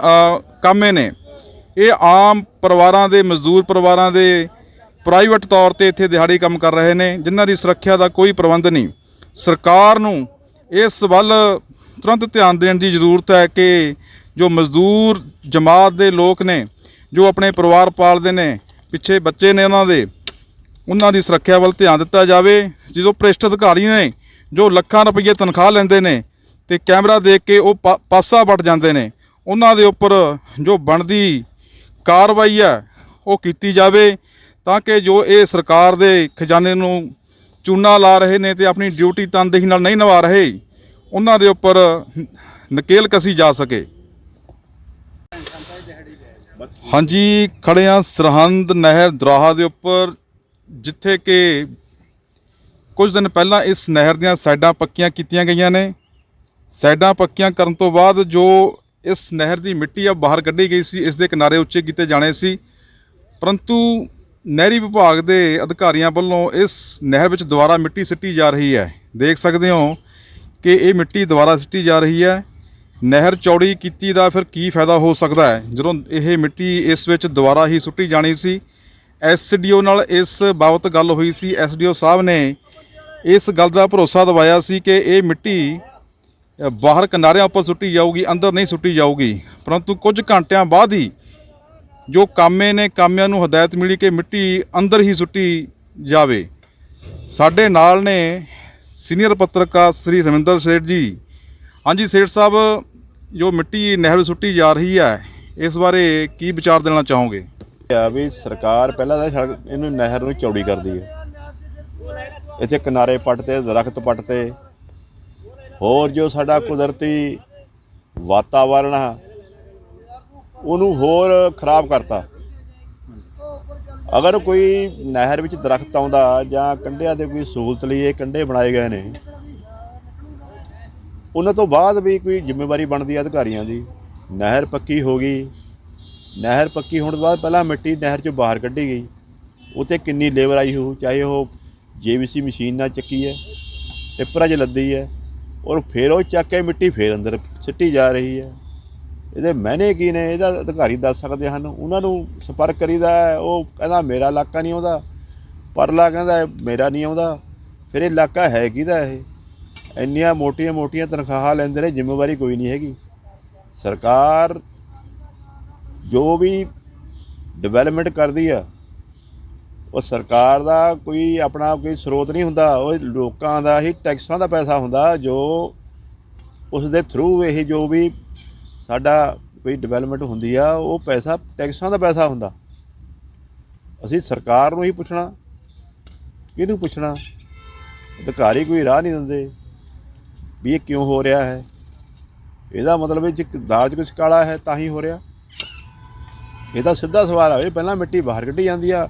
ਅ, ਕਾਮੇ ਨੇ। ਇਹ ਆਮ ਪਰਿਵਾਰਾਂ ਦੇ ਮਜ਼ਦੂਰ ਪਰਿਵਾਰਾਂ ਦੇ ਪ੍ਰਾਈਵੇਟ ਤੌਰ ਤੇ ਇੱਥੇ ਦਿਹਾੜੀ ਕੰਮ ਕਰ ਰਹੇ ਨੇ ਜਿਨ੍ਹਾਂ ਦੀ ਸੁਰੱਖਿਆ ਦਾ ਕੋਈ ਪ੍ਰਬੰਧ ਨਹੀਂ। ਸਰਕਾਰ ਨੂੰ ਇਸ ਵੱਲ ਤੁਰੰਤ ਧਿਆਨ ਦੇਣ ਦੀ ਜ਼ਰੂਰਤ ਹੈ ਕਿ ਜੋ ਮਜ਼ਦੂਰ ਜਮਾਤ ਦੇ ਲੋਕ ਨੇ ਜੋ ਆਪਣੇ ਪਰਿਵਾਰ ਪਾਲਦੇ ਨੇ ਪਿੱਛੇ ਬੱਚੇ ਨੇ ਉਹਨਾਂ ਦੇ ਉਹਨਾਂ ਦੀ ਸੁਰੱਖਿਆ ਵੱਲ ਧਿਆਨ ਦਿੱਤਾ ਜਾਵੇ। ਜਦੋਂ ਭ੍ਰਿਸ਼ਟ ਅਧਿਕਾਰੀ ਨੇ ਜੋ ਲੱਖਾਂ ਰੁਪਏ ਤਨਖਾਹ ਲੈਂਦੇ ਨੇ ਤੇ ਕੈਮਰਾ ਦੇਖ ਕੇ ਉਹ ਪਾਸਾ ਵੱਟ ਜਾਂਦੇ ਨੇ ਉਹਨਾਂ ਦੇ ਉੱਪਰ ਜੋ ਬਣਦੀ ਕਾਰਵਾਈ ਹੈ, ਉਹ ਕੀਤੀ ਜਾਵੇ ਤਾਂ ਕਿ ਜੋ ਇਹ ਸਰਕਾਰ ਦੇ ਖਜ਼ਾਨੇ ਨੂੰ ਚੂਨਾ ਲਾ ਰਹੇ ਨੇ ਤੇ ਆਪਣੀ ਡਿਊਟੀ ਤਨਦੇਹੀ ਨਾਲ ਨਹੀਂ ਨਿਭਾ ਰਹੇ, ਉਹਨਾਂ ਦੇ ਉੱਪਰ ਨਕੇਲ ਕਸੀ ਜਾ ਸਕੇ। ਹਾਂਜੀ, ਖੜੇ ਆ ਸਰਹੰਦ ਨਹਿਰ ਦਰਾਹਾ ਦੇ ਉੱਪਰ, ਜਿੱਥੇ ਕਿ ਕੁਝ ਦਿਨ ਪਹਿਲਾਂ ਇਸ ਨਹਿਰ ਦੀਆਂ ਸਾਈਡਾਂ ਪੱਕੀਆਂ ਕੀਤੀਆਂ ਗਈਆਂ ਨੇ। ਸਾਈਡਾਂ ਪੱਕੀਆਂ ਕਰਨ ਤੋਂ ਬਾਅਦ ਜੋ ਇਸ ਨਹਿਰ ਦੀ ਮਿੱਟੀ ਆ, ਬਾਹਰ ਕੱਢੀ ਗਈ ਸੀ, ਇਸ ਦੇ ਕਿਨਾਰੇ ਉੱਚੇ ਕੀਤੇ ਜਾਣੇ ਸੀ। ਪਰੰਤੂ ਨਹਿਰੀ ਵਿਭਾਗ ਦੇ ਅਧਿਕਾਰੀਆਂ ਵੱਲੋਂ ਇਸ ਨਹਿਰ ਵਿੱਚ ਦੁਬਾਰਾ ਮਿੱਟੀ ਸਿੱਟੀ ਜਾ ਰਹੀ ਹੈ। ਦੇਖ ਸਕਦੇ ਹੋ ਕਿ ਇਹ ਮਿੱਟੀ ਦੁਬਾਰਾ ਸਿੱਟੀ ਜਾ ਰਹੀ ਹੈ। ਨਹਿਰ ਚੌੜੀ ਕੀਤੀ ਦਾ ਫਿਰ ਕੀ ਫਾਇਦਾ ਹੋ ਸਕਦਾ ਹੈ? ਜਦੋਂ ਇਹ ਮਿੱਟੀ ਇਸ ਵਿੱਚ ਦੁਬਾਰਾ ਹੀ ਸੁੱਟੀ ਜਾਣੀ ਸੀ ਐਸਡੀਓ ਨਾਲ ਇਸ ਬਾਬਤ ਗੱਲ ਹੋਈ ਸੀ। ਐਸਡੀਓ ਸਾਹਿਬ ਨੇ ਇਸ ਗੱਲ ਦਾ ਭਰੋਸਾ ਦਿਵਾਇਆ ਸੀ ਕਿ ਇਹ ਮਿੱਟੀ ਬਾਹਰ ਕਿਨਾਰਿਆਂ ਉੱਪਰ ਸੁੱਟੀ ਜਾਊਗੀ, ਅੰਦਰ ਨਹੀਂ ਸੁੱਟੀ ਜਾਊਗੀ। ਪਰੰਤੂ ਕੁਝ ਘੰਟਿਆਂ ਬਾਅਦ ਹੀ ਜੋ ਕਾਮੇ ਨੇ, ਕਾਮਿਆਂ ਨੂੰ ਹਦਾਇਤ ਮਿਲੀ ਕਿ ਮਿੱਟੀ ਅੰਦਰ ਹੀ ਸੁੱਟੀ ਜਾਵੇ। ਸਾਡੇ ਨਾਲ ਨੇ ਸੀਨੀਅਰ ਪੱਤਰਕਾਰ ਸ੍ਰੀ ਰਵਿੰਦਰ ਸੇਠ ਜੀ। ਹਾਂਜੀ, ਸੇਠ ਸਾਹਿਬ, ਜੋ ਮਿੱਟੀ ਨਹਿਰ ਸੁੱਟੀ ਜਾ ਰਹੀ ਹੈ, ਇਸ ਬਾਰੇ ਕੀ ਵਿਚਾਰ ਦੇਣਾ ਚਾਹੋਗੇ? ਆ ਵੀ ਸਰਕਾਰ ਪਹਿਲਾਂ ਤਾਂ ਸੜਕ ਇਹਨੂੰ ਨਹਿਰ ਨੂੰ ਚੌੜੀ ਕਰਦੀ ਹੈ। ਇੱਥੇ ਕਿਨਾਰੇ ਪੱਟ ਤੇ, ਦਰਖਤ ਪੱਟ ਤੇ ਹੋਰ ਜੋ ਸਾਡਾ ਕੁਦਰਤੀ ਵਾਤਾਵਰਣ ਆ, ਉਹਨੂੰ ਹੋਰ ਖਰਾਬ ਕਰਤਾ। ਅਗਰ ਕੋਈ ਨਹਿਰ ਵਿੱਚ ਦਰਖਤ ਆਉਂਦਾ ਜਾਂ ਕੰਢਿਆਂ ਦੇ ਕੋਈ ਸਹੂਲਤ ਲਈ ਇਹ ਕੰਢੇ ਬਣਾਏ ਗਏ ਨੇ, ਉਹਨਾਂ ਤੋਂ ਬਾਅਦ ਵੀ ਕੋਈ ਜ਼ਿੰਮੇਵਾਰੀ ਬਣਦੀ ਹੈ ਅਧਿਕਾਰੀਆਂ ਦੀ। ਨਹਿਰ ਪੱਕੀ ਹੋ ਗਈ। ਨਹਿਰ ਪੱਕੀ ਹੋਣ ਤੋਂ ਬਾਅਦ ਪਹਿਲਾਂ ਮਿੱਟੀ ਨਹਿਰ ਚੋਂ ਬਾਹਰ ਕੱਢੀ ਗਈ। ਉੱਤੇ ਕਿੰਨੀ ਲੇਬਰ ਆਈ ਹੋ ਚਾਹੇ ਉਹ ਜੀਵੀਸੀ ਮਸ਼ੀਨ ਨਾਲ ਚੱਕੀ ਹੈ, ਟਿੱਪਰਾਂ 'ਚ ਲੱਦੀ ਹੈ ਔਰ ਫਿਰ ਉਹ ਚੱਕ ਕੇ ਮਿੱਟੀ ਫੇਰ ਅੰਦਰ ਸਿੱਟੀ ਜਾ ਰਹੀ ਹੈ। ਇਹਦੇ ਮਹਿਨੇ ਕੀ ਨੇ? ਇਹਦਾ ਅਧਿਕਾਰੀ ਦੱਸ ਸਕਦੇ ਹਨ। ਉਹਨਾਂ ਨੂੰ ਸੰਪਰਕ ਕਰੀਦਾ ਉਹ ਕਹਿੰਦਾ, ਮੇਰਾ ਇਲਾਕਾ ਨਹੀਂ ਆਉਂਦਾ। ਪਰਲਾ ਕਹਿੰਦਾ, ਮੇਰਾ ਨਹੀਂ ਆਉਂਦਾ। ਫਿਰ ਇਹ ਇਲਾਕਾ ਹੈ ਕਿਹਦਾ ਇਹ? ਇੰਨੀਆਂ ਮੋਟੀਆਂ ਮੋਟੀਆਂ ਤਨਖਾਹਾਂ ਲੈਂਦੇ ਨੇ, ਜ਼ਿੰਮੇਵਾਰੀ ਕੋਈ ਨਹੀਂ ਹੈਗੀ। ਸਰਕਾਰ ਜੋ ਵੀ ਡਿਵੈਲਪਮੈਂਟ ਕਰਦੀ ਆ ਉਹ ਸਰਕਾਰ ਦਾ ਕੋਈ ਆਪਣਾ ਕੋਈ ਸਰੋਤ ਨਹੀਂ ਹੁੰਦਾ, ਉਹ ਲੋਕਾਂ ਦਾ ਹੀ, ਟੈਕਸਾਂ ਦਾ ਪੈਸਾ ਹੁੰਦਾ ਜੋ ਉਸ ਦੇ ਥਰੂ ਇਹ ਜੋ ਵੀ ਸਾਡਾ ਕੋਈ ਡਿਵੈਲਪਮੈਂਟ ਹੁੰਦੀ ਆ, ਉਹ ਪੈਸਾ, ਟੈਕਸਾਂ ਦਾ ਪੈਸਾ ਹੁੰਦਾ। ਅਸੀਂ ਸਰਕਾਰ ਨੂੰ ਹੀ ਪੁੱਛਣਾ, ਕਿਹਨੂੰ ਪੁੱਛਣਾ? ਅਧਿਕਾਰੀ ਕੋਈ ਰਾਹ ਨਹੀਂ ਦਿੰਦੇ ਵੀ ਇਹ ਕਿਉਂ ਹੋ ਰਿਹਾ ਹੈ। ਇਹਦਾ ਮਤਲਬ ਇਹ ਜੇ ਦਾਲ 'ਚ ਕੁਛ ਕਾਲਾ ਹੈ ਤਾਂ ਹੀ ਹੋ ਰਿਹਾ। ਇਹਦਾ ਸਿੱਧਾ ਸਵਾਲ ਆਵੇ ਪਹਿਲਾਂ ਮਿੱਟੀ ਬਾਹਰ ਕੱਢੀ ਜਾਂਦੀ ਆ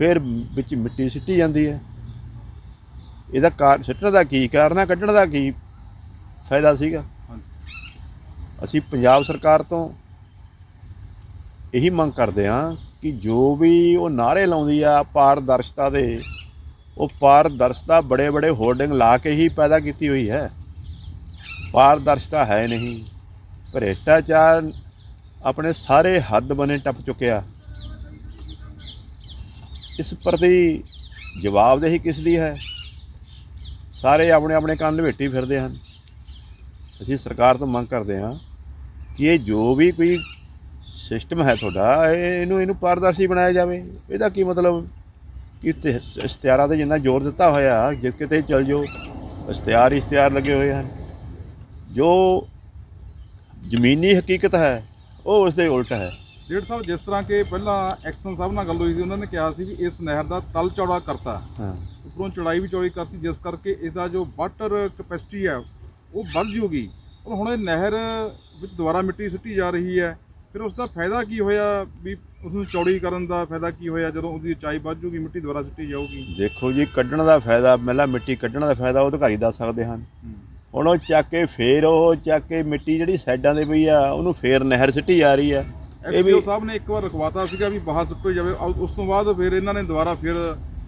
ਫਿਰ ਵਿੱਚ ਮਿੱਟੀ ਸਿੱਟੀ ਜਾਂਦੀ ਹੈ। ਇਹਦਾ ਕਾਰ ਸਿੱਟਣ ਦਾ ਕੀ ਕਾਰਨ ਹੈ, ਕੱਢਣ ਦਾ ਕੀ ਫਾਇਦਾ ਸੀਗਾ? ਅਸੀਂ ਪੰਜਾਬ ਸਰਕਾਰ ਤੋਂ ਇਹੀ ਮੰਗ ਕਰਦੇ ਹਾਂ ਕਿ ਜੋ ਵੀ ਉਹ ਨਾਰੇ ਲਾਉਂਦੀ ਆ ਪਾਰਦਰਸ਼ਤਾ ਦੇ, ਉਹ ਪਾਰਦਰਸ਼ਤਾ ਬੜੇ ਬੜੇ ਹੋਰਡਿੰਗ ਲਾ ਕੇ ਹੀ ਪੈਦਾ ਕੀਤੀ ਹੋਈ ਹੈ। ਪਾਰਦਰਸ਼ਤਾ ਹੈ ਨਹੀਂ। ਭ੍ਰਿਸ਼ਟਾਚਾਰ ਆਪਣੇ ਸਾਰੇ ਹੱਦ ਬਨੇ ਟੱਪ ਚੁੱਕਿਆ। ਇਸ ਪ੍ਰਤੀ ਜਵਾਬਦੇਹੀ ਕਿਸ ਦੀ ਹੈ? ਸਾਰੇ ਆਪਣੇ ਆਪਣੇ ਕੰਨ ਲਵੇਟੀ ਫਿਰਦੇ ਹਨ। ਅਸੀਂ ਸਰਕਾਰ ਤੋਂ ਮੰਗ ਕਰਦੇ ਹਾਂ ਕਿ ਇਹ ਜੋ ਵੀ ਕੋਈ ਸਿਸਟਮ ਹੈ ਤੁਹਾਡਾ, ਇਹ ਇਹਨੂੰ ਇਹਨੂੰ ਪਾਰਦਰਸ਼ੀ ਬਣਾਇਆ ਜਾਵੇ। ਇਹਦਾ ਕੀ ਮਤਲਬ? ਕਿ ਇਸ਼ਤਿਹਾਰਾਂ ਤੇ ਜਿੰਨਾ ਜ਼ੋਰ ਦਿੱਤਾ ਹੋਇਆ, ਜਿਸ ਕਿਤੇ ਚੱਲ ਜਾਓ, ਇਸ਼ਤਿਹਾਰ ਇਸ਼ਤਿਹਾਰ ਲੱਗੇ ਹੋਏ ਹਨ। ਜੋ ਜ਼ਮੀਨੀ ਹਕੀਕਤ ਹੈ, ਉਹ ਉਸ ਦੇ ਉਲਟ ਹੈ। ਸੇਠ ਸਾਹਿਬ ਜਿਸ ਤਰ੍ਹਾਂ ਕਿ ਪਹਿਲਾਂ ਐਕਸ਼ਨ ਸਾਹਿਬ ਨਾਲ ਗੱਲ ਹੋਈ ਸੀ ਉਹਨਾਂ ਨੇ ਕਿਹਾ ਸੀ ਵੀ ਇਸ ਨਹਿਰ ਦਾ ਤਲ ਚੌੜਾ ਕਰਤਾ। ਹਾਂ। ਉੱਪਰੋਂ ਚੌੜਾਈ ਵੀ ਚੌੜੀ ਕਰਤੀ ਜਿਸ ਕਰਕੇ ਇਹਦਾ ਜੋ ਵਾਟਰ ਕਪੈਸਿਟੀ ਹੈ ਉਹ ਵੱਧ ਜੂਗੀ। ਪਰ ਹੁਣ ਇਹ ਨਹਿਰ ਵਿੱਚ ਦੁਬਾਰਾ ਮਿੱਟੀ ਸਿੱਟੀ ਜਾ ਰਹੀ ਹੈ ਫਿਰ ਉਸ ਦਾ ਫਾਇਦਾ ਕੀ ਹੋਇਆ ਵੀ ਉਸ ਨੂੰ ਚੌੜੀ ਕਰਨ ਦਾ ਫਾਇਦਾ ਕੀ ਹੋਇਆ ਜਦੋਂ ਉਹਦੀ ਉਚਾਈ ਵੱਧ ਜੂਗੀ ਮਿੱਟੀ ਦੁਬਾਰਾ ਸਿੱਟੀ ਜਾਊਗੀ? ਦੇਖੋ ਜੀ ਕੱਢਣ ਦਾ ਫਾਇਦਾ ਪਹਿਲਾਂ ਮਿੱਟੀ ਕੱਢਣ ਦਾ ਫਾਇਦਾ ਉਹ ਅਧਿਕਾਰੀ ਦੱਸ ਸਕਦੇ ਹਨ। ਹੁਣ ਉਹ ਚੱਕ ਕੇ ਫੇਰ ਉਹ ਚੱਕ ਕੇ ਮਿੱਟੀ ਜਿਹੜੀ ਸਾਈਡਾਂ ਦੇ ਪਈ ਆ ਉਹਨੂੰ ਫੇਰ ਨਹਿਰ ਸਿੱਟੀ ਜਾ ਰਹੀ ਆ ਐਸਪੀਓ ਸਾਹਿਬ ਨੇ ਇੱਕ ਵਾਰ ਰਖਵਾਤਾ ਸੀਗਾ ਵੀ ਬਾਹਰ ਸੁੱਟੋ ਜਾਵੇ। ਉਸ ਤੋਂ ਬਾਅਦ ਫਿਰ ਇਹਨਾਂ ਨੇ ਦੁਬਾਰਾ ਫਿਰ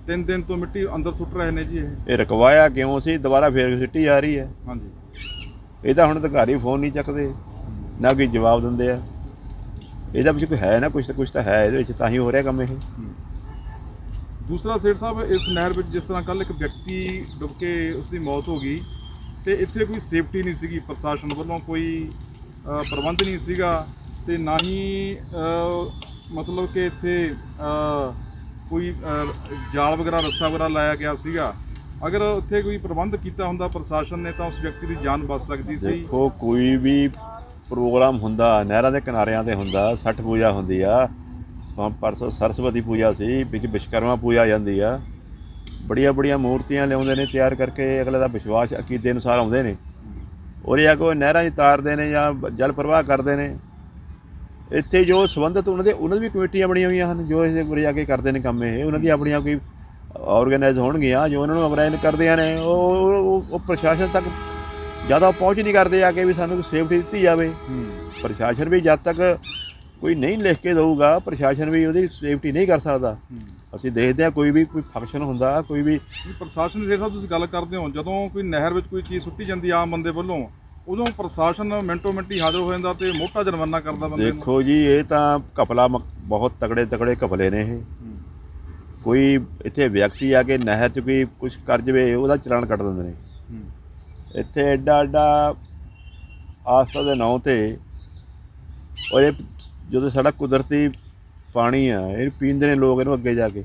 ਤਿੰਨ ਦਿਨ ਤੋਂ ਮਿੱਟੀ ਅੰਦਰ ਸੁੱਟ ਰਹੇ ਨੇ ਜੀ ਇਹ। ਇਹ ਰਕਵਾਇਆ ਕਿਉਂ ਸੀ? ਦੁਬਾਰਾ ਫੇਰ ਸਿੱਟੀ ਜਾ ਰਹੀ ਹੈ। ਹਾਂਜੀ। ਇਹ ਤਾਂ ਹੁਣ ਅਧਿਕਾਰੀ ਫੋਨ ਨਹੀਂ ਚੱਕਦੇ ਨਾ ਕੋਈ ਜਵਾਬ ਦਿੰਦੇ ਆ। ਇਹਦਾ ਵਿੱਚ ਕੋਈ ਹੈ ਨਾ ਕੁਝ ਤਾਂ ਕੁਝ ਤਾਂ ਹੈ ਇਹਦੇ ਵਿੱਚ ਤਾਂ ਹੀ ਹੋ ਰਿਹਾ ਕੰਮ ਇਹ। ਦੂਸਰਾ ਸੇਠ ਸਾਹਿਬ ਇਸ ਨਹਿਰ ਵਿੱਚ ਜਿਸ ਤਰ੍ਹਾਂ ਕੱਲ ਇੱਕ ਵਿਅਕਤੀ ਡੁੱਬ ਕੇ ਉਸ ਦੀ ਮੌਤ ਹੋ ਗਈ ਤੇ ਇੱਥੇ ਕੋਈ ਸੇਫਟੀ ਨਹੀਂ ਸੀਗੀ ਪ੍ਰਸ਼ਾਸਨ ਵੱਲੋਂ ਕੋਈ ਪ੍ਰਬੰਧ ਨਹੀਂ ਸੀਗਾ। ਤੇ ਨਾ ਹੀ ਮਤਲਬ ਕਿ ਇੱਥੇ ਕੋਈ ਜਾਲ ਵਗੈਰਾ, ਰੱਸਾ ਵਗੈਰਾ ਲਾਇਆ ਗਿਆ ਸੀਗਾ। ਅਗਰ ਉੱਥੇ ਕੋਈ ਪ੍ਰਬੰਧ ਕੀਤਾ ਹੁੰਦਾ ਪ੍ਰਸ਼ਾਸਨ ਨੇ, ਤਾਂ ਉਸ ਵਿਅਕਤੀ ਦੀ ਜਾਨ ਬਚ ਸਕਦੀ ਸੀ। ਦੇਖੋ, ਕੋਈ ਵੀ ਪ੍ਰੋਗਰਾਮ ਹੁੰਦਾ, ਨਹਿਰਾਂ ਦੇ ਕਿਨਾਰਿਆਂ ਤੇ ਹੁੰਦਾ, ਛਠ ਪੂਜਾ ਹੁੰਦੀ ਆ ਹੁਣ ਪਰਸੋਂ ਸਰਸਵਤੀ ਪੂਜਾ ਸੀ, ਵਿੱਚ ਵਿਸ਼ਕਰਮਾ ਪੂਜਾ ਜਾਂਦੀ ਆ। ਬੜੀਆਂ ਬੜੀਆਂ ਮੂਰਤੀਆਂ ਲਿਆਉਂਦੇ ਨੇ, ਤਿਆਰ ਕਰਕੇ ਅਗਲੇ ਦਾ ਵਿਸ਼ਵਾਸ, ਅਕੀਦੇ ਅਨੁਸਾਰ ਆਉਂਦੇ ਨੇ। ਔਰ ਇਹ ਆ ਕੋਈ ਨਹਿਰਾਂ 'ਚ ਤਾਰਦੇ ਨੇ ਜਾਂ ਜਲ ਪ੍ਰਵਾਹ ਕਰਦੇ ਨੇ ਇੱਥੇ ਜੋ ਸੰਬੰਧਿਤ ਉਹਨਾਂ ਦੇ ਉਹਨਾਂ ਦੀ ਵੀ ਕਮੇਟੀਆਂ ਬਣੀਆਂ ਹੋਈਆਂ ਹਨ ਜੋ ਇਹ ਉਰੇ ਜਾ ਕੇ ਕਰਦੇ ਨੇ ਕੰਮ ਇਹ। ਉਹਨਾਂ ਦੀ ਆਪਣੀਆਂ ਕੋਈ ਆਰਗੇਨਾਈਜ਼ ਹੋਣਗੀਆਂ ਜੋ ਉਹਨਾਂ ਨੂੰ ਆਰਗੇਨਾਈਜ਼ ਕਰਦੀਆਂ ਨੇ ਉਹ ਉਹ- ਪ੍ਰਸ਼ਾਸਨ ਤੱਕ ਜ਼ਿਆਦਾ ਪਹੁੰਚ ਨਹੀਂ ਕਰਦੇ ਆ ਕੇ ਵੀ ਸਾਨੂੰ ਸੇਫਟੀ ਦਿੱਤੀ ਜਾਵੇ। ਪ੍ਰਸ਼ਾਸਨ ਵੀ ਜਦ ਤੱਕ ਕੋਈ ਨਹੀਂ ਲਿਖ ਕੇ ਦਊਗਾ ਪ੍ਰਸ਼ਾਸਨ ਵੀ ਉਹਦੀ ਸੇਫਟੀ ਨਹੀਂ ਕਰ ਸਕਦਾ। ਅਸੀਂ ਦੇਖਦੇ ਆ ਕੋਈ ਵੀ ਕੋਈ ਫੰਕਸ਼ਨ ਹੁੰਦਾ ਕੋਈ ਵੀ ਪ੍ਰਸ਼ਾਸਨ ਦੇ ਸਾਹਿਬ ਤੁਸੀਂ ਗੱਲ ਕਰਦੇ ਹੋ ਜਦੋਂ ਕੋਈ ਨਹਿਰ ਵਿੱਚ ਕੋਈ ਚੀਜ਼ ਸੁੱਟੀ ਜਾਂਦੀ ਆ ਆਮ ਬੰਦੇ ਵੱਲੋਂ ਉਦੋਂ ਪ੍ਰਸ਼ਾਸਨ ਮਿੰਟੋ ਮਿੰਟੀ ਹਾਜ਼ਰ ਹੋ ਜਾਂਦਾ ਤੇ ਮੋਟਾ ਜੁਰਮਾਨਾ ਕਰਦਾ ਬੰਦੇ ਨੂੰ। ਦੇਖੋ ਜੀ ਇਹ ਤਾਂ ਕਪਲਾ ਬਹੁਤ ਤਗੜੇ ਤਗੜੇ ਕਪਲੇ ਨੇ ਇਹ। ਕੋਈ ਇੱਥੇ ਵਿਅਕਤੀ ਆ ਕੇ ਨਹਿਰ 'ਚ ਕੋਈ ਕੁਝ ਕਰ ਜਵੇ ਉਹਦਾ ਚਲਾਨ ਕੱਟ ਦਿੰਦੇ ਨੇ। ਇੱਥੇ ਐਡਾ ਐਡਾ ਆਸਥਾ ਦੇ ਨਾਂ ਤੇ ਔਰ ਇਹ ਜਦੋਂ ਸਾਡਾ ਕੁਦਰਤੀ ਪਾਣੀ ਆ ਇਹ ਪੀਂਦੇ ਨੇ ਲੋਕ ਇਹਨੂੰ ਅੱਗੇ ਜਾ ਕੇ।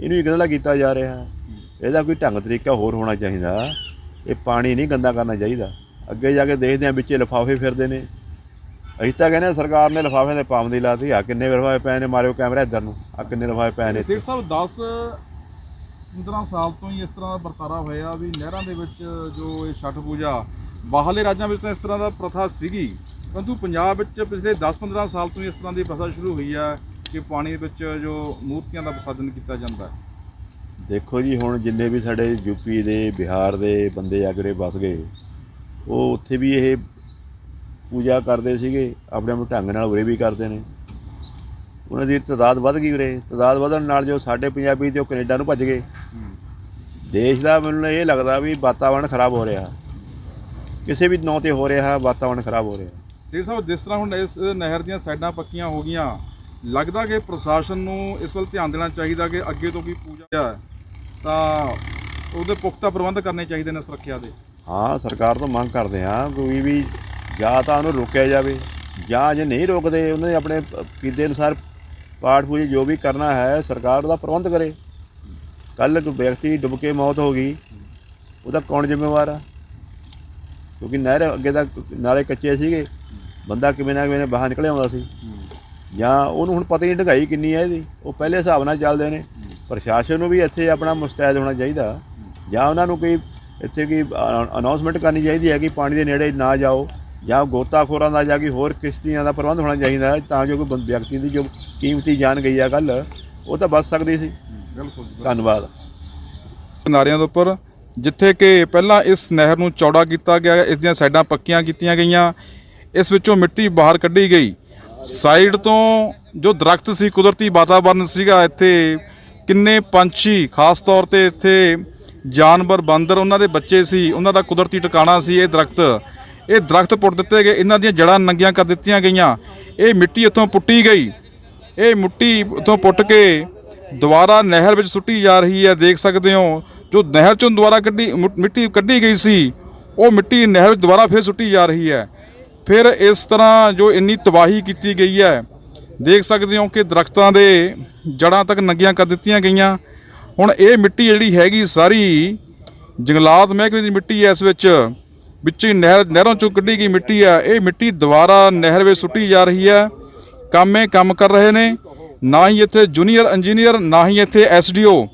ਇਹਨੂੰ ਗੰਦਾ ਕੀਤਾ ਜਾ ਰਿਹਾ। ਇਹਦਾ ਕੋਈ ਢੰਗ ਤਰੀਕਾ ਹੋਰ ਹੋਣਾ ਚਾਹੀਦਾ। ਇਹ ਪਾਣੀ ਨਹੀਂ ਗੰਦਾ ਕਰਨਾ ਚਾਹੀਦਾ। ਅੱਗੇ ਜਾ ਕੇ ਦੇਖਦੇ ਆ ਵਿੱਚੇ ਲਿਫਾਫੇ ਫਿਰਦੇ ਨੇ। ਅਸੀਂ ਤਾਂ ਕਹਿੰਦੇ ਸਰਕਾਰ ਨੇ ਲਿਫਾਫੇ ਦੇ ਪਾਬੰਦੀ ਲਾਤੀ ਆ ਕਿੰਨੇ ਲਿਫਾਫੇ ਪਏ ਨੇ ਮਾਰਿਓ ਕੈਮਰਾ ਇੱਧਰ ਨੂੰ ਆ ਕਿੰਨੇ ਲਿਫਾਫੇ ਪਏ ਨੇ ਸੇਠ ਸਾਹਿਬ 10 15 ਸਾਲ ਤੋਂ ਹੀ ਇਸ ਤਰ੍ਹਾਂ ਦਾ ਵਰਤਾਰਾ ਹੋਇਆ ਵੀ ਨਹਿਰਾਂ ਦੇ ਵਿੱਚ ਜੋ ਇਹ ਛਠ ਪੂਜਾ ਬਾਹਰਲੇ ਰਾਜਾਂ ਵਿੱਚ ਇਸ ਤਰ੍ਹਾਂ ਦਾ ਪ੍ਰਥਾ ਸੀਗੀ। ਪਰੰਤੂ ਪੰਜਾਬ ਵਿੱਚ ਪਿਛਲੇ 10-15 ਸਾਲ ਤੋਂ ਹੀ ਇਸ ਤਰ੍ਹਾਂ ਦੀ ਪ੍ਰਥਾ ਸ਼ੁਰੂ ਹੋਈ ਹੈ ਕਿ ਪਾਣੀ ਦੇ ਵਿੱਚ ਜੋ ਮੂਰਤੀਆਂ ਦਾ ਵਿਸਰਜਨ ਕੀਤਾ ਜਾਂਦਾ ਦੇਖੋ ਜੀ ਹੁਣ ਜਿੰਨੇ ਵੀ ਸਾਡੇ ਯੂਪੀ ਦੇ ਬਿਹਾਰ ਦੇ ਬੰਦੇ ਆਗਰੇ ਵਸ ਗਏ ਉਹ ਉੱਥੇ ਵੀ ਇਹ ਪੂਜਾ ਕਰਦੇ ਸੀਗੇ, ਆਪਣੇ ਆਪਣੇ ਢੰਗ ਨਾਲ ਉਰੇ ਵੀ ਕਰਦੇ ਨੇ। ਉਹਨਾਂ ਦੀ ਤਾਦਾਦ ਵੱਧ ਗਈ ਉਰੇ ਤਾਦਾਦ ਵਧਣ ਨਾਲ ਜੋ ਸਾਡੇ ਪੰਜਾਬੀ ਤੇ ਉਹ ਕੈਨੇਡਾ ਨੂੰ ਭੱਜ ਗਏ। ਦੇਸ਼ ਦਾ ਮੈਨੂੰ ਇਹ ਲੱਗਦਾ ਵੀ ਵਾਤਾਵਰਣ ਖਰਾਬ ਹੋ ਰਿਹਾ। ਕਿਸੇ ਵੀ ਨਾਂ ਤੇ ਹੋ ਰਿਹਾ ਵਾਤਾਵਰਣ ਖਰਾਬ ਹੋ ਰਿਹਾ। ਸੇਠ ਸਾਹਿਬ, ਜਿਸ ਤਰ੍ਹਾਂ ਹੁਣ ਇਸ ਨਹਿਰ ਦੀਆਂ ਸਾਈਡਾਂ ਪੱਕੀਆਂ ਹੋ ਗਈਆਂ, ਲੱਗਦਾ ਕਿ ਪ੍ਰਸ਼ਾਸਨ ਨੂੰ ਇਸ ਵੱਲ ਧਿਆਨ ਦੇਣਾ ਚਾਹੀਦਾ ਕਿ ਅੱਗੇ ਤੋਂ ਵੀ ਪੂਜਾ ਤਾਂ ਉਹਦੇ ਪੁਖਤਾ ਪ੍ਰਬੰਧ ਕਰਨੇ ਚਾਹੀਦੇ ਨੇ ਸੁਰੱਖਿਆ ਦੇ। ਹਾਂ ਸਰਕਾਰ ਤੋਂ ਮੰਗ ਕਰਦੇ ਹਾਂ ਕੋਈ ਵੀ ਜਾਂ ਤਾਂ ਉਹਨੂੰ ਰੋਕਿਆ ਜਾਵੇ ਜਾਂ ਜੇ ਨਹੀਂ ਰੋਕਦੇ ਉਹਨਾਂ ਦੇ ਆਪਣੇ ਕੀਦੇ ਅਨੁਸਾਰ ਪਾਠ ਪੂਜਾ ਜੋ ਵੀ ਕਰਨਾ ਹੈ ਸਰਕਾਰ ਉਹਦਾ ਪ੍ਰਬੰਧ ਕਰੇ। ਕੱਲ ਇੱਕ ਵਿਅਕਤੀ ਡੁੱਬ ਕੇ ਮੌਤ ਹੋ ਗਈ ਉਹਦਾ ਕੌਣ ਜ਼ਿੰਮੇਵਾਰ ਆ? ਕਿਉਂਕਿ ਨਹਿਰ ਅੱਗੇ ਦਾ ਨਾਲੇ ਕੱਚੇ ਸੀਗੇ ਬੰਦਾ ਕਿਵੇਂ ਨਾ ਕਿਵੇਂ ਬਾਹਰ ਨਿਕਲ ਆਉਂਦਾ ਸੀ। ਜਾਂ ਉਹਨੂੰ ਹੁਣ ਪਤਾ ਹੀ ਨਹੀਂ ਢਗਾਈ ਕਿੰਨੀ ਹੈ ਇਹਦੀ ਉਹ ਪਹਿਲੇ ਹਿਸਾਬ ਨਾਲ ਚੱਲਦੇ ਨੇ। ਪ੍ਰਸ਼ਾਸਨ ਨੂੰ ਵੀ ਇੱਥੇ ਆਪਣਾ ਮੁਸਤੈਦ ਹੋਣਾ ਚਾਹੀਦਾ ਜਾਂ ਉਹਨਾਂ ਨੂੰ ਕੋਈ ਇੱਥੇ ਕੀ ਅਨਾਉਂਸਮੈਂਟ ਕਰਨੀ ਚਾਹੀਦੀ ਹੈ ਕਿ ਪਾਣੀ ਦੇ ਨੇੜੇ ਨਾ ਜਾਓ ਜਾਂ ਗੋਤਾਖੋਰਾਂ ਦਾ ਜਾਂ ਕੋਈ ਹੋਰ ਕਿਸ਼ਤੀਆਂ ਦਾ ਪ੍ਰਬੰਧ ਹੋਣਾ ਚਾਹੀਦਾ ਹੈ ਤਾਂ ਜੋ ਕੋਈ ਬੰਦ- ਵਿਅਕਤੀ ਦੀ ਜੋ ਕੀਮਤੀ ਜਾਨ ਗਈ ਆ ਕੱਲ ਉਹ ਤਾਂ ਬਚ ਸਕਦੀ ਸੀ। ਬਿਲਕੁਲ ਧੰਨਵਾਦ। ਕਿਨਾਰਿਆਂ ਦੇ ਉੱਪਰ ਜਿੱਥੇ ਕਿ ਪਹਿਲਾਂ ਇਸ ਨਹਿਰ ਨੂੰ ਚੌੜਾ ਕੀਤਾ ਗਿਆ ਇਸ ਦੀਆਂ ਸਾਈਡਾਂ ਪੱਕੀਆਂ ਕੀਤੀਆਂ ਗਈਆਂ ਇਸ ਵਿੱਚੋਂ ਮਿੱਟੀ ਬਾਹਰ ਕੱਢੀ ਗਈ। ਸਾਈਡ ਤੋਂ ਜੋ ਦਰਖਤ ਸੀ ਕੁਦਰਤੀ ਵਾਤਾਵਰਨ ਸੀਗਾ ਇੱਥੇ ਕਿੰਨੇ ਪੰਛੀ ਖਾਸ ਤੌਰ ਤੇ ਇੱਥੇ ਜਾਨਵਰ, ਬਾਂਦਰ ਉਹਨਾਂ ਦੇ ਬੱਚੇ ਸੀ, ਉਹਨਾਂ ਦਾ ਕੁਦਰਤੀ ਟਿਕਾਣਾ ਸੀ ਇਹ ਦਰਖਤ। ਇਹ ਦਰਖਤ ਪੁੱਟ ਦਿੱਤੇ ਗਏ, ਇਹਨਾਂ ਦੀਆਂ ਜੜਾਂ ਨੰਗੀਆਂ ਕਰ ਦਿੱਤੀਆਂ ਗਈਆਂ। ਇਹ ਮਿੱਟੀ ਇੱਥੋਂ ਪੁੱਟੀ ਗਈ। ਇਹ ਮਿੱਟੀ ਉੱਥੋਂ ਪੁੱਟ ਕੇ ਦੁਬਾਰਾ ਨਹਿਰ ਵਿੱਚ ਸੁੱਟੀ ਜਾ ਰਹੀ ਹੈ, ਦੇਖ ਸਕਦੇ ਹੋ। ਜੋ ਨਹਿਰ ਚੋਂ ਦੁਬਾਰਾ ਕੱਢੀ, ਮੁ- ਮਿੱਟੀ ਕੱਢੀ ਗਈ ਸੀ, ਉਹ ਮਿੱਟੀ ਨਹਿਰ ਵਿੱਚ ਦੁਬਾਰਾ ਫਿਰ ਸੁੱਟੀ ਜਾ ਰਹੀ ਹੈ। ਫਿਰ ਇਸ ਤਰ੍ਹਾਂ ਜੋ ਇੰਨੀ ਤਬਾਹੀ ਕੀਤੀ ਗਈ ਹੈ, ਦੇਖ ਸਕਦੇ ਹੋ ਕਿ ਦਰਖਤਾਂ ਦੇ ਜੜਾਂ ਤੱਕ ਨੰਗੀਆਂ ਕਰ ਦਿੱਤੀਆਂ ਗਈਆਂ। ਹੁਣ ਇਹ ਮਿੱਟੀ ਜਿਹੜੀ ਹੈਗੀ ਸਾਰੀ ਜੰਗਲਾਤ ਮਹਿਕਮੇ ਦੀ ਮਿੱਟੀ ਹੈ ਇਸ ਵਿੱਚ। ਵਿੱਚ ਹੀ ਨਹਿਰ ਨਹਿਰੋਂ ਚੋਂ ਕੱਢੀ ਗਈ ਮਿੱਟੀ ਹੈ ਇਹ ਮਿੱਟੀ ਦੁਬਾਰਾ ਨਹਿਰ ਵਿੱਚ ਸੁੱਟੀ ਜਾ ਰਹੀ ਹੈ। ਕੰਮੇ ਕੰਮ ਕਰ ਰਹੇ ਨੇ। ਨਾ ਹੀ ਇੱਥੇ ਜੂਨੀਅਰ ਇੰਜੀਨੀਅਰ, ਨਾ ਹੀ ਇੱਥੇ ਐਸਡੀਓ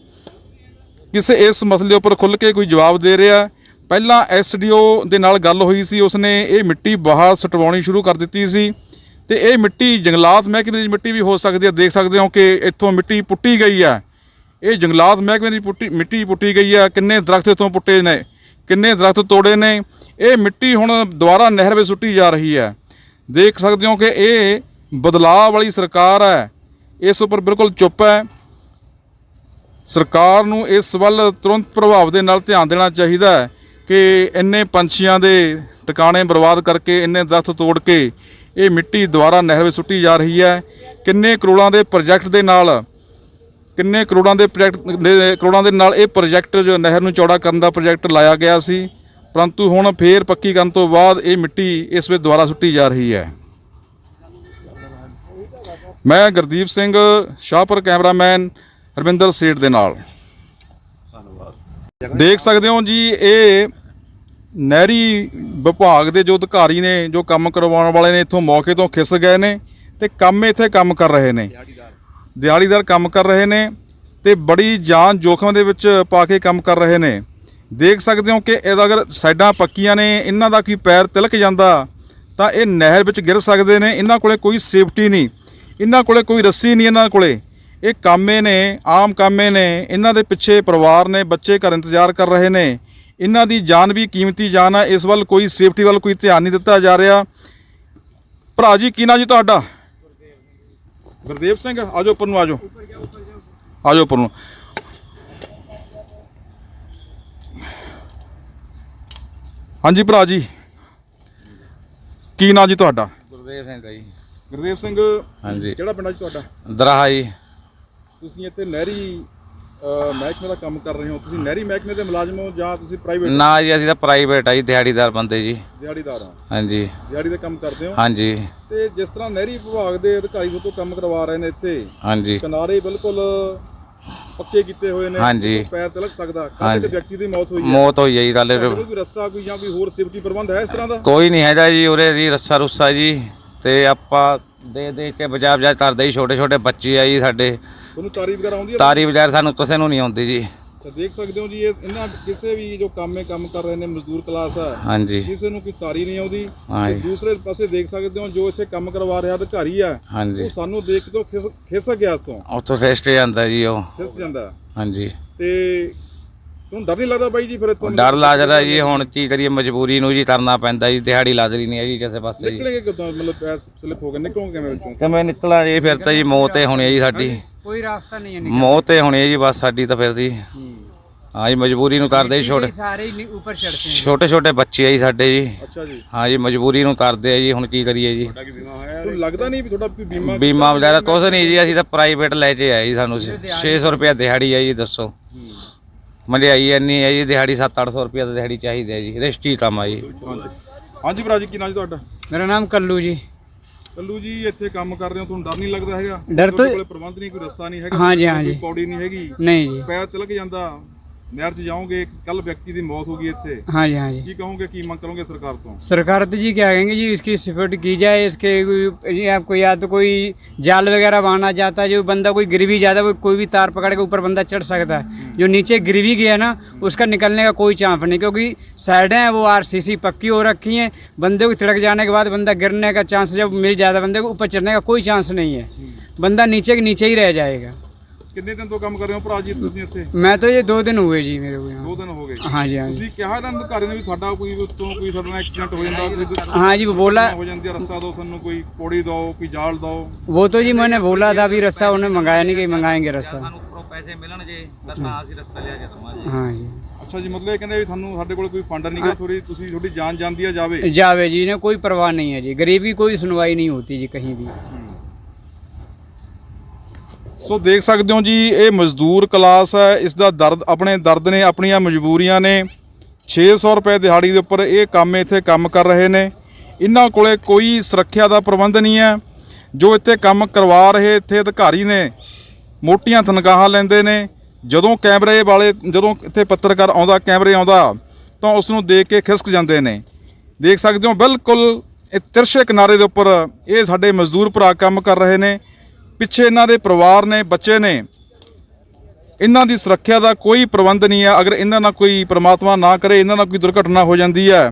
ਕਿਸੇ ਇਸ ਮਸਲੇ ਉੱਪਰ ਖੁੱਲ ਕੇ ਕੋਈ ਜਵਾਬ ਦੇ ਰਿਹਾ। ਪਹਿਲਾਂ ਐਸਡੀਓ ਦੇ ਨਾਲ ਗੱਲ ਹੋਈ ਸੀ ਉਸਨੇ। ਇਹ ਮਿੱਟੀ ਬਾਹਰ ਸਟਵਾਉਣੀ ਸ਼ੁਰੂ ਕਰ ਦਿੱਤੀ ਸੀ। ਤੇ ਇਹ ਮਿੱਟੀ ਜੰਗਲਾਤ ਮਹਿਕਮੇ ਦੀ ਮਿੱਟੀ ਵੀ ਹੋ ਸਕਦੀ ਹੈ। ਦੇਖ ਸਕਦੇ ਹੋ ਕਿ ਇੱਥੋਂ ਮਿੱਟੀ ਪੁੱਟੀ ਗਈ ਹੈ। ਇਹ ਜੰਗਲਾਤ ਮਹਿਕਮੇ ਦੀ ਪੁੱਟੀ ਮਿੱਟੀ ਪੁੱਟੀ ਗਈ ਹੈ ਕਿੰਨੇ ਦਰਖਤ ਇੱਥੋਂ ਪੁੱਟੇ ਨੇ, ਕਿੰਨੇ ਦਰਖਤ ਤੋੜੇ ਨੇ, ਇਹ ਮਿੱਟੀ ਹੁਣ ਦੁਬਾਰਾ ਨਹਿਰ ਵਿੱਚ ਸੁੱਟੀ ਜਾ ਰਹੀ ਹੈ। ਦੇਖ ਸਕਦੇ ਹੋ ਕਿ ਇਹ ਬਦਲਾਅ ਵਾਲੀ ਸਰਕਾਰ ਹੈ, ਇਸ ਉੱਪਰ ਬਿਲਕੁਲ ਚੁੱਪ ਹੈ। ਸਰਕਾਰ ਨੂੰ ਇਸ ਵੱਲ ਤੁਰੰਤ ਪ੍ਰਭਾਵ ਦੇ ਨਾਲ ਧਿਆਨ ਦੇਣਾ ਚਾਹੀਦਾ ਹੈ ਕਿ ਇੰਨੇ ਪੰਛੀਆਂ ਦੇ ਟਿਕਾਣੇ ਬਰਬਾਦ ਕਰਕੇ, ਇੰਨੇ ਦਰਖਤ ਤੋੜ ਕੇ ਇਹ ਮਿੱਟੀ ਦੁਬਾਰਾ ਨਹਿਰ ਵਿੱਚ ਸੁੱਟੀ ਜਾ ਰਹੀ ਹੈ। ਕਿੰਨੇ ਕਰੋੜਾਂ ਦੇ ਪ੍ਰੋਜੈਕਟ ਦੇ ਨਾਲ ਕਿੰਨੇ ਕਰੋੜਾਂ ਦੇ ਪ੍ਰੋਜੈਕਟ ਕਰੋੜਾਂ ਦੇ ਨਾਲ ਇਹ ਪ੍ਰੋਜੈਕਟ ਜੋ ਨਹਿਰ ਨੂੰ ਚੌੜਾ ਕਰਨ ਦਾ ਪ੍ਰੋਜੈਕਟ ਲਾਇਆ ਗਿਆ ਸੀ। ਪਰੰਤੂ ਹੁਣ ਫੇਰ ਪੱਕੀ ਕਰਨ ਤੋਂ ਬਾਅਦ ਇਹ ਮਿੱਟੀ ਇਸ ਵਿੱਚ ਦੁਬਾਰਾ ਸੁੱਟੀ ਜਾ ਰਹੀ ਹੈ। ਮੈਂ ਗੁਰਦੀਪ ਸਿੰਘ ਸ਼ਾਹਪੁਰ ਕੈਮਰਾਮੈਨ ਹਰਵਿੰਦਰ ਸੇਠ ਦੇ ਨਾਲ। ਧੰਨਵਾਦ। ਦੇਖ ਸਕਦੇ ਹੋ ਜੀ ਇਹ ਨਹਿਰੀ ਵਿਭਾਗ ਦੇ ਜੋ ਅਧਿਕਾਰੀ ਨੇ ਜੋ ਕੰਮ ਕਰਵਾਉਣ ਵਾਲੇ ਨੇ ਇੱਥੋਂ ਮੌਕੇ ਤੋਂ ਖਿਸ ਗਏ ਨੇ ਤੇ ਕੰਮ ਇੱਥੇ ਕੰਮ ਕਰ ਰਹੇ ਨੇ। ਦਿਹਾੜੀਦਾਰ ਕੰਮ ਕਰ ਰਹੇ ਨੇ ਤੇ ਬੜੀ ਜਾਨ ਜੋਖਮ ਦੇ ਵਿੱਚ ਪਾ ਕੇ ਕੰਮ ਕਰ ਰਹੇ ਨੇ। ਦੇਖ ਸਕਦੇ ਹੋ ਕਿ ਇਹਦਾ ਅਗਰ ਸਾਈਡਾਂ ਪੱਕੀਆਂ ਨੇ, ਇਹਨਾਂ ਦਾ ਕੋਈ ਪੈਰ ਤਿਲਕ ਜਾਂਦਾ, ਤਾਂ ਇਹ ਨਹਿਰ ਵਿੱਚ ਗਿਰ ਸਕਦੇ ਨੇ, ਇਹਨਾਂ ਕੋਲੇ ਕੋਈ ਸੇਫਟੀ ਨਹੀਂ। ਇਹਨਾਂ ਕੋਲੇ ਕੋਈ ਰੱਸੀ ਨਹੀਂ ਇਹਨਾਂ ਕੋਲੇ। ਇਹ ਕਾਮੇ ਨੇ, ਆਮ ਕਾਮੇ ਨੇ, ਇਹਨਾਂ ਦੇ ਪਿੱਛੇ ਪਰਿਵਾਰ ਨੇ, ਬੱਚੇ ਘਰ ਇੰਤਜ਼ਾਰ ਕਰ ਰਹੇ ਨੇ। ਇਹਨਾਂ ਦੀ ਜਾਨ ਵੀ ਕੀਮਤੀ ਜਾਨ ਆ, ਇਸ ਵੱਲ ਕੋਈ ਸੇਫਟੀ ਵੱਲ ਕੋਈ ਧਿਆਨ ਨਹੀਂ ਦਿੱਤਾ ਜਾ ਰਿਹਾ। ਭਰਾ ਜੀ, ਕੀ ਨਾਂ ਜੀ ਤੁਹਾਡਾ? ਗੁਰਦੇਵ ਸਿੰਘ ਆਜੋ ਉੱਪਰ ਨੂੰ ਆਜੋ ਆਜੋ ਉੱਪਰ ਨੂੰ। ਹਾਂਜੀ ਭਰਾ ਜੀ ਕੀ ਨਾਂ ਜੀ ਤੁਹਾਡਾ? ਗੁਰਦੇਵ ਸਿੰਘ ਦਾ ਜੀ। ਗੁਰਦੇਵ ਸਿੰਘ ਹਾਂਜੀ। ਕਿਹੜਾ ਪਿੰਡ ਆ ਜੀ ਤੁਹਾਡਾ? ਦਰਾਹਾ ਜੀ। ਤੁਸੀਂ ਇੱਥੇ ਨਹਿਰੀ ਮਹਿਕਮੇ ਦਾ ਕੰਮ ਕਰ ਰਹੇ ਹੋ? ਤੁਸੀਂ ਨਹਿਰੀ ਮਹਿਕਮੇ ਦੇ ਮੁਲਾਜ਼ਮ ਹੋ ਜਾਂ ਤੁਸੀਂ ਪ੍ਰਾਈਵੇਟ ਨਾ ਜੀ ਅਸੀਂ ਤਾਂ ਪ੍ਰਾਈਵੇਟ ਆ ਜੀ ਦਿਹਾੜੀਦਾਰ ਬੰਦੇ ਜੀ। ਦਿਹਾੜੀਦਾਰ ਹੋ। ਹਾਂਜੀ। ਦਿਹਾੜੀ ਦਾ ਕੰਮ ਕਰਦੇ ਹੋ? ਹਾਂਜੀ। ਤੇ ਜਿਸ ਤਰ੍ਹਾਂ ਨਹਿਰੀ ਵਿਭਾਗ ਦੇ ਅਧਿਕਾਰੀ ਤੋਂ ਕੰਮ ਕਰਵਾ ਰਹੇ ਨੇ ਇੱਥੇ ਹਾਂਜੀ। ਕਿਨਾਰੇ ਬਿਲਕੁਲ ਪੱਕੇ ਕੀਤੇ ਹੋਏ ਨੇ ਹਾਂਜੀ। ਪੈਰ ਤਿਲਕ ਸਕਦਾ। ਕਾਹਦੇ ਹਾਂਜੀ। ਤੇ ਵਿਅਕਤੀ ਦੀ ਮੌਤ ਹੋਈ ਹੈ। ਮੌਤ ਹੋਈ ਹੈ ਜੀ ਗੱਲ ਕੋਈ ਰੱਸਾ ਕੋਈ ਜਾਂ ਕੋਈ ਹੋਰ ਸੇਫਟੀ ਪ੍ਰਬੰਧ ਹੈ ਇਸ ਤਰ੍ਹਾਂ ਦਾ? ਕੋਈ ਨਹੀਂ ਹੈਗਾ ਜੀ ਉਰੇ ਜੀ ਰੱਸਾ ਰੁੱਸਾ ਜੀ ਤੇ ਆਪਾਂ ਦੇ ਦੇ ਕੇ ਬਜਾ ਬਜਾ ਕਰਦੇ ਜੀ ਛੋਟੇ ਛੋਟੇ ਬੱਚੇ ਆ ਜੀ ਸਾਡੇ। ਤੁਹਾਨੂੰ ਤਾਰੀ ਵਗੈਰਾ ਆਉਂਦੀ ਹੈ? ਤਾਰੀ ਬਜ਼ਾਰ ਸਾਨੂੰ ਕਿਸੇ ਨੂੰ ਨਹੀਂ ਆਉਂਦੀ ਜੀ। ਤਾਂ ਦੇਖ ਸਕਦੇ ਹੋ ਜੀ ਇਹ ਇਹਨਾਂ ਕਿਸੇ ਵੀ ਜੋ ਕੰਮੇ ਕੰਮ ਕਰ ਰਹੇ ਨੇ ਮਜ਼ਦੂਰ ਕਲਾਸ ਹੈ ਹਾਂਜੀ। ਕਿਸੇ ਨੂੰ ਕੋਈ ਤਾਰੀ ਨਹੀਂ ਆਉਂਦੀ। ਤੇ ਹਾਂਜੀ। ਦੂਸਰੇ ਪਾਸੇ ਦੇਖ ਸਕਦੇ ਹੋ ਜੋ ਇੱਥੇ ਕੰਮ ਕਰਵਾ ਰਿਹਾ ਅਧਿਕਾਰੀ ਆ ਹਾਂਜੀ। ਉਹ ਸਾਨੂੰ ਦੇਖ ਤੋਂ ਖਿਸ ਖਿਸ ਗਿਆ ਤੋਂ ਉੱਥੋਂ ਰੈਸਟ ਜਾਂਦਾ ਜੀ ਉਹ। ਖਿਸ ਜਾਂਦਾ। ਹਾਂਜੀ। ਤੇ ਤੁਹਾਨੂੰ ਡਰ ਨਹੀਂ ਲੱਗਦਾ ਬਾਈ ਜੀ ਫਿਰ ਇੱਥੋਂ ਡਰ ਲੱਗਦਾ ਜੀ ਹੁਣ ਕੀ ਕਰੀਏ ਮਜਬੂਰੀ ਨੂੰ ਜੀ ਕਰਨਾ ਪੈਂਦਾ ਜੀ ਦਿਹਾੜੀ ਲੱਗਦੀ ਨਹੀਂ ਹੈ ਜੀ ਕਿਸੇ ਪਾਸੇ ਜੀ। ਨਿਕਲੇਗੇ ਕਿਦੋਂ? ਮਤਲਬ ਸਲਿਪ ਹੋ ਗਏ ਨਿਕਲੋਗੇ ਕਿਵੇਂ ਵਿੱਚੋਂ? ਮੈਂ ਨਿਕਲਾਂ ਜੀ ਫਿਰ ਤਾਂ ਜੀ ਮੌਤ ਹੀ ਹੋਣੀ ਹੈ ਜੀ ਸਾਡੀ। ਕੋਈ ਰਾਸਤਾ ਨਹੀਂ ਹੈ ਨਿਕਲਣ ਮੌਤ ਤੇ ਹੋਣੀ ਹੈ ਜੀ ਬਸ ਸਾਡੀ ਤਾਂ ਫਿਰ ਜੀ ਹਾਂ। ਜੀ ਮਜਬੂਰੀ ਨੂੰ ਕਰਦੇ ਜੀ ਸਾਰੇ ਹੀ ਉੱਪਰ ਚੜਦੇ ਹੈ ਛੋਟੇ ਛੋਟੇ ਬੱਚੇ ਆ ਜੀ ਸਾਡੇ ਜੀ। ਅੱਛਾ ਜੀ। ਹਾਂ ਜੀ ਮਜਬੂਰੀ ਨੂੰ ਕਰਦੇ ਆ ਜੀ ਹੁਣ ਕੀ ਕਰੀਏ ਜੀ। ਬੀਮਾ ਲੱਗਦਾ ਨਹੀਂ ਵੀ ਤੁਹਾਡਾ ਬੀਮਾ ਬੀਮਾ ਵਗੈਰਾ ਕੁਛ ਨਹੀਂ ਜੀ ਅਸੀਂ ਤਾਂ ਪ੍ਰਾਈਵੇਟ ਲੈ ਕੇ ਆਏ ਜੀ ਸਾਨੂੰ। 600 ਰੁਪਏ ਦਿਹਾੜੀ ਆ ਜੀ ਦੱਸੋ। ਮਹਿੰਗਾਈ ਇੰਨੀ ਹੈ ਜੀ ਦਿਹਾੜੀ 7-800 ਰੁਪਏ ਦਿਹਾੜੀ ਚਾਹੀਦੀ ਹੈ ਜੀ ਰਜਿਸਟਰੀ ਕੰਮ ਆ ਜੀ। ਹਾਂਜੀ ਭਰਾ ਜੀ ਕੀ ਨਾਮ ਜੀ ਤੁਹਾਡਾ? ਮੇਰਾ ਨਾਮ ਕੱਲੂ ਜੀ। ਲੱਲੂ ਜੀ ਇੱਥੇ ਕੰਮ ਕਰ ਰਹੇ ਹੋ ਤੁਹਾਨੂੰ ਡਰ ਨਹੀਂ ਲੱਗਦਾ ਹੈਗਾ? ਡਰ ਤਾਂ- ਪ੍ਰਬੰਧ ਨਹੀਂ ਕੋਈ ਰਸਤਾ ਨਹੀਂ ਹੈਗਾ ਹਾਂਜੀ, ਹਾਂਜੀ। ਕੋਈ ਪੌੜੀ ਨਹੀਂ ਹੈਗੀ? ਨਹੀਂ ਜੀ। ਪੈਰ ਤਿਲਕ ਜਾਂਦਾ। ਨਹਿਰ 'ਚ ਜਾਓਗੇ ਕੱਲ ਵਿਅਕਤੀ ਦੀ ਮੌਤ ਹੋ ਗਈ ਇੱਥੇ हाँ जी हाँ जी ਕੀ ਕਹੋਗੇ ਕੀ ਮੰਗ ਕਰੋਗੇ ਸਰਕਾਰ ਤੋਂ सरकार तो जी क्या कहेंगे जी इसकी सिक्योरिटी की जाए इसके कोई- जी आपको या तो कोई जाल वगैरह बांधना चाहता है जो बंदा कोई गिर भी जाता है वो कोई भी तार पकड़ के ऊपर बंदा चढ़ सकता है जो नीचे गिर भी गया ना उसका निकलने का कोई चांस नहीं क्योंकि साइडें हैं वो आरसीसी पक्की हो रखी हैं बंदे को तिड़क जाने के बाद बंदा गिरने का चांस जब मिल जाता है बंदे को ऊपर चढ़ने का कोई चांस नहीं है बंदा नीचे के नीचे ही रह जाएगा ਕਿੰਨੇ ਦਿਨ ਤੋਂ ਕੰਮ ਕਰ ਰਹੇ ਹੋ ਭਰਾ ਜੀ ਤੁਸੀਂ ਇੱਥੇ मैं तो ये दो दिन हुए जी मेरे को यहाँ ਦੋ ਦਿਨ ਹੋ ਗਏ हाँ जी हाँ जी ਤੁਸੀਂ ਕਿਹਾ ਇਹਨਾਂ ਅਧਿਕਾਰੀ ਨੇ ਵੀ ਸਾਡਾ ਕੋਈ ਉੱਤੋਂ ਕੋਈ ਸਾਡੇ ਨਾਲ ਐਕਸੀਡੈਂਟ ਹੋ ਜਾਂਦਾ ਕੋਈ हाँ जी वो बोला ਹੋ ਜਾਂਦੀ ਹੈ ਰਸਤਾ ਦਿਓ ਸਾਨੂੰ ਕੋਈ ਪੌੜੀ ਦਿਓ ਕੋਈ ਜਾਲ ਦਿਓ वो तो जी मैंने बोला था अभी रस्सा उन्हें मंगाया नहीं कि मंगाएंगे रस्सा ਸਾਨੂੰ ਉੱਪਰੋਂ ਪੈਸੇ ਮਿਲਣ ਜੇ ਤਾਂ ਤਾਂ ਅਸੀਂ ਰਸਤਾ ਲਿਆ ਕੇ ਦਵਾਂਗੇ हाँ जी ਅੱਛਾ ਜੀ ਮਤਲਬ ਇਹ ਕਹਿੰਦੇ ਵੀ ਤੁਹਾਨੂੰ ਸਾਡੇ ਕੋਲ ਕੋਈ ਫੰਡ ਨਹੀਂਗਾ ਥੋੜੀ ਤੁਸੀਂ ਤੁਹਾਡੀ ਜਾਨ ਜਾਂਦੀ ਆ ਜਾਵੇ जावे जी ने कोई परवाह नहीं है जी गरीब की कोई सुनवाई नहीं होती जी कहीं भी ਸੋ ਦੇਖ ਸਕਦੇ ਹੋ ਜੀ, ਇਹ ਮਜ਼ਦੂਰ ਕਲਾਸ ਹੈ, ਇਸ ਦਾ ਦਰਦ, ਆਪਣੇ ਦਰਦ ਨੇ, ਆਪਣੀਆਂ ਮਜਬੂਰੀਆਂ ਨੇ। 600 ਰੁਪਏ ਦਿਹਾੜੀ ਦੇ ਉੱਪਰ ਇਹ ਕੰਮ ਇੱਥੇ ਕੰਮ ਕਰ ਰਹੇ ਨੇ। ਇਹਨਾਂ ਕੋਲੇ ਕੋਈ ਸੁਰੱਖਿਆ ਦਾ ਪ੍ਰਬੰਧ ਨਹੀਂ ਹੈ। ਜੋ ਇੱਥੇ ਕੰਮ ਕਰਵਾ ਰਹੇ ਇੱਥੇ ਅਧਿਕਾਰੀ ਨੇ, ਮੋਟੀਆਂ ਤਨਖਾਹਾਂ ਲੈਂਦੇ ਨੇ। ਜਦੋਂ ਕੈਮਰੇ ਵਾਲੇ, ਜਦੋਂ ਇੱਥੇ ਪੱਤਰਕਾਰ ਆਉਂਦਾ, ਕੈਮਰੇ ਆਉਂਦਾ, ਤਾਂ ਉਸ ਨੂੰ ਦੇਖ ਕੇ ਖਿਸਕ ਜਾਂਦੇ ਨੇ। ਦੇਖ ਸਕਦੇ ਹੋ, ਬਿਲਕੁਲ ਇਹ ਤਿਰਸ਼ੇ ਕਿਨਾਰੇ ਦੇ ਉੱਪਰ ਇਹ ਸਾਡੇ ਮਜ਼ਦੂਰ ਭਰਾ ਕੰਮ ਕਰ ਰਹੇ ਨੇ। ਪਿੱਛੇ ਇਹਨਾਂ ਦੇ ਪਰਿਵਾਰ ਨੇ, ਬੱਚੇ ਨੇ, ਇਹਨਾਂ ਦੀ ਸੁਰੱਖਿਆ ਦਾ ਕੋਈ ਪ੍ਰਬੰਧ ਨਹੀਂ ਹੈ। ਅਗਰ ਇਹਨਾਂ ਨਾਲ ਕੋਈ ਪ੍ਰਮਾਤਮਾ ਨਾ ਕਰੇ, ਇਹਨਾਂ ਨਾਲ ਕੋਈ ਦੁਰਘਟਨਾ ਹੋ ਜਾਂਦੀ ਹੈ।